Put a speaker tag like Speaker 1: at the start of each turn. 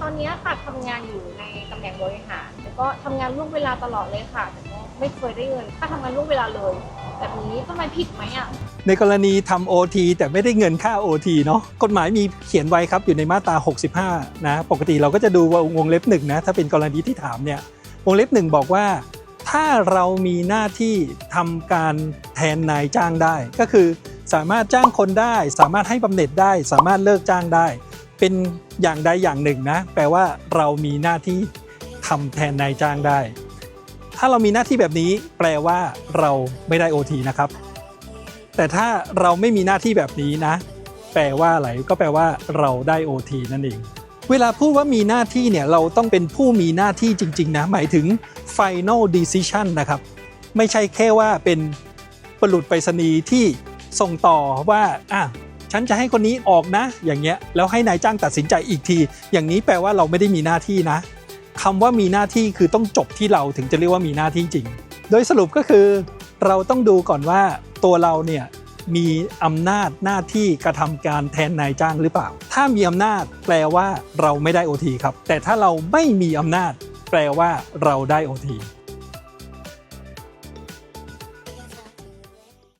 Speaker 1: ตอนนี้ค่ะทำงานอยู่ในตำแหน่งบริหารแต่ก็ทำงานล่วงเวลาตลอดเลยค่ะ แต่ก็ไม่เคยได้เงินถ้าทำงานล่วงเวลาเลย แบบนี้ทำไมผิดไหมอะ
Speaker 2: ในกรณีทำ OT แต่ไม่ได้เงินค่า OT เนาะกฎหมายมีเขียนไว้ครับอยู่ในมาตรา 65 นะ ปกติเราก็จะดูว่าวงเล็บหนึ่งนะ ถ้าเป็นกรณีที่ถามเนี่ยวงเล็บหนึ่งบอกว่า ถ้าเรามีหน้าที่ทำการแทนนายจ้างได้ ก็คือสามารถจ้างคนได้ สามารถให้บำเหน็จได้ สามารถเลิกจ้างได้ เป็นอย่างใดอย่างหนึ่งนะ แปลว่าเรามีหน้าที่ทำแทนนายจ้างได้ ถ้าเรามีหน้าที่แบบนี้ แปลว่าเราไม่ได้ OT นะครับ แต่ถ้าเราไม่มีหน้าที่แบบนี้นะ แปลว่าอะไรก็แปลว่าเราได้ OT นั่นเอง เวลาพูดว่ามีหน้าที่เนี่ยเราต้องเป็นผู้มีหน้าที่จริง ๆ นะ หมายถึง final decision นะครับ ไม่ใช่แค่ว่าเป็นปลุดไปรษณีย์ที่ส่งต่อว่าอะ ฉันจะให้คนนี้ออกนะ อย่างเงี้ยแล้วให้นายจ้างตัดสินใจอีกที อย่างนี้แปลว่าเราไม่ได้มีหน้าที่นะคำว่ามีหน้าที่คือต้องจบที่เราถึงจะเรียกว่ามีหน้าที่จริง โดยสรุปก็คือ เราต้องดูก่อนว่าตัวเราเนี่ยมีอำนาจหน้าที่กระทำการแทนนายจ้างหรือเปล่า ถ้ามีอำนาจแปลว่าเราไม่ได้ OT ครับ แต่ถ้าเราไม่มีอำนาจ แปลว่าเราได้ OT